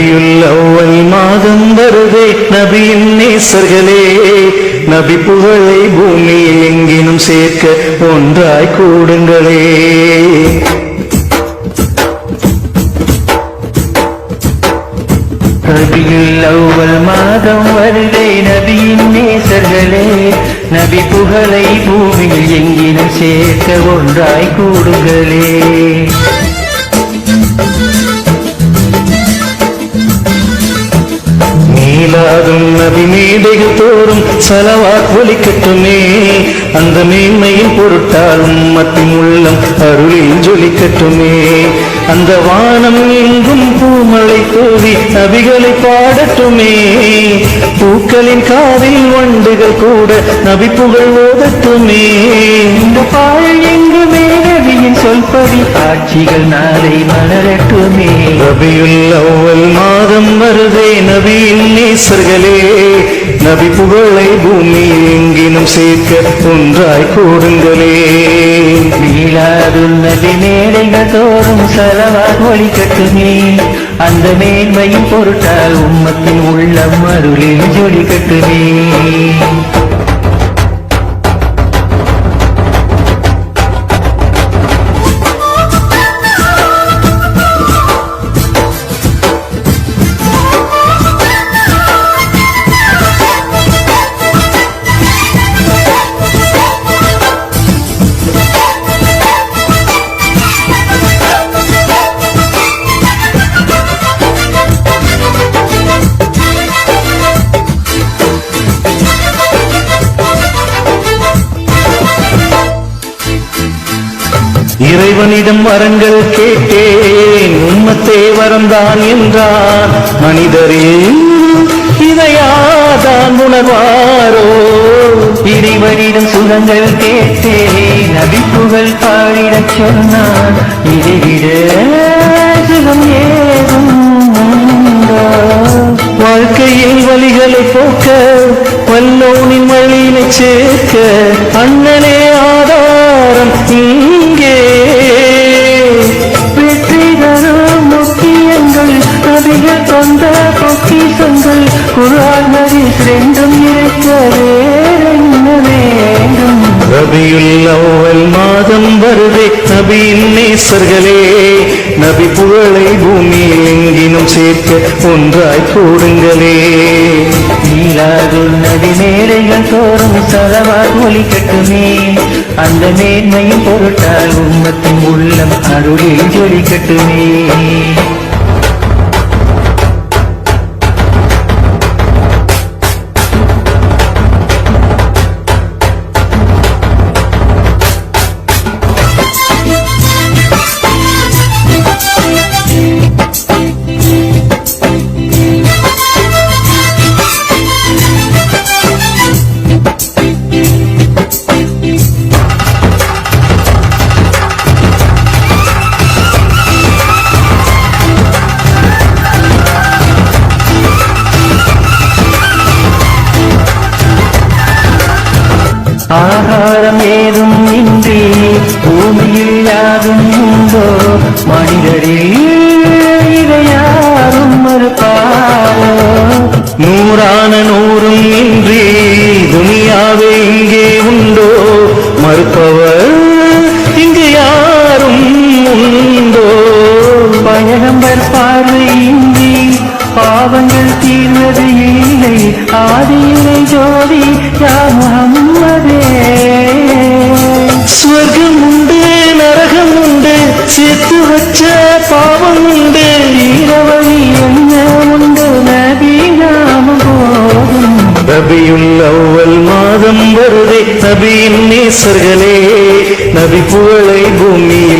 ரபியுல் அவ்வல் மாதம் வருதே நபியின் நேசர்களே நபி புகழை பூமியில் எங்கினும் சேர்க்க ஒன்றாய் கூடுங்களே. ரபியுல் அவ்வல் மாதம் வருதே நபியின் நேசர்களே நபி புகழை பூமியில் எங்கினும் சேர்க்க ஒன்றாய் கூடுங்களே. மீளாதும் நபி மேடைகள் தோறும் சலவாத் ஒலிக்கட்டுமே. அந்த மேன்மையின் பொருட்டால் உம்மத்தின் உள்ளம் அருளில் ஜொலிக்கட்டுமே. அந்த வானம் எங்கும் பூமலை தூவி நபிகளை பாடட்டுமே. பூக்களின் காதில் வண்டுகள் கூட நபி புகழ் ஓதட்டுமே. இந்த பாழ் எங்குமே நபியின் சொல்படி காட்சிகள் நாளை மலரட்டுமே. ரபியுல் அவ்வல் மாதம் வருதே நபியின் நேசர்களே. நபி புகழை பூமியில் எங்கினும் சேர்க்க ஒன்றாய் கூடுங்களே மீளாதுல் நபி மேடைகள் தோறும் செலவா ஒளிக்கட்டுமே அந்த மேன்மையின் பொருட்டால் உம்மத்தின் உள்ளம் அருளில் ஜொலி கட்டுமே. இறைவனிடம் வரங்கள் கேட்டேன். உம்மத்தே வரந்தான் என்றான். மனிதரே இதையாதான் உணர்வாரோ? இறைவனிடம் சுகங்கள் கேட்டேன். நபிப்புகள் பாடிடச் சொன்னான். இதைவிட சுகம் ஏதும் வாழ்க்கையில் வழிகளை போக்க வல்லோனின் வழியினை சேர்க்க அண்ணனே ஆதாரம் இங்கே ரபியுல் அவ்வல் மாதம் வருதே. நபியின் நேசர்களே நபி புகழை பூமியில் எங்கினும் சேர்க்க ஒன்றாய் கூடுங்களே நீலாதுல் நதி மேடைகள் தோறும் சலவார் ஒலிக்கட்டுமே அந்த மேன்மையின் பொருட்டால் உம்மத்தின் உள்ளம் அருளில் ஜொலி கட்டுமே. ஆகாரம் ஏதும் இன்றி பூமியில் யாரும் உண்டோ? மனிதரில் இதை யாரும் மறுப்பாரோ? நூறான நூறும் இன்றி துனியாவே இங்கே உண்டோ? மறுப்பவர் இங்கு யாரும் உண்டோ? பயணம்பர் பார்வை இன்றி பாவங்கள் தீர்வது இல்லை. ஆதியிலை ஜோதி யா சேர்த்து வச்ச பாவம் உண்டு தீரவழி என்ன உண்டு நபி நாமம் போதும் ரபியுல் அவ்வல் மாதம் வருதே நபியின் நேசர்களே நபி புகழை பூமியில் எங்கினும்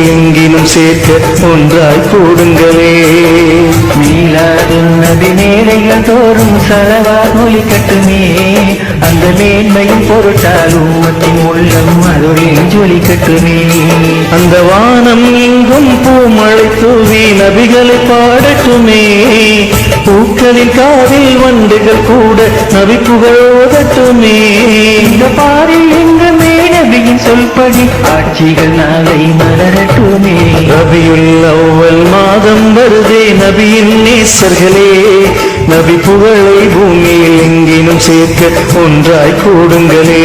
சேர்க்க ஒன்றாய் கூடுங்களே. மீளாது நதி மேடைகள் தோறும் சலவா ஒலிக்கட்டுமே அந்த மேன்மையும் பொருட்டால் உம்மத்தின் உள்ளம் அருளில் ஜொலிக்கட்டுமே அந்த வானம் எங்கும் பூமழை தூவி நபிகளை பாடட்டுமே. பூக்களின் காதில் வண்டுகள் கூட நபி புகழ் ஓதட்டுமே. இந்த பாரில் சொல்படி ஆட்சிகள் நாளை மலரட்டுமே. ரபியுல் அவ்வல் மாதம் வருதே நபியின் நேசர்களே. நபி புகழை பூமியில் எங்கினும் சேர்க்க ஒன்றாய் கூடுங்களே.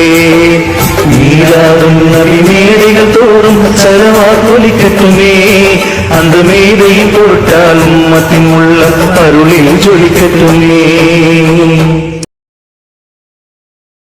நீராடும் நபி மேடைகள் தோறும் சரவா ஒலிக்கட்டுமே. அந்த மேடையில் பொருட்டாலும் மத்தின் உள்ள அருளில் ஜொலிக்கட்டுமே.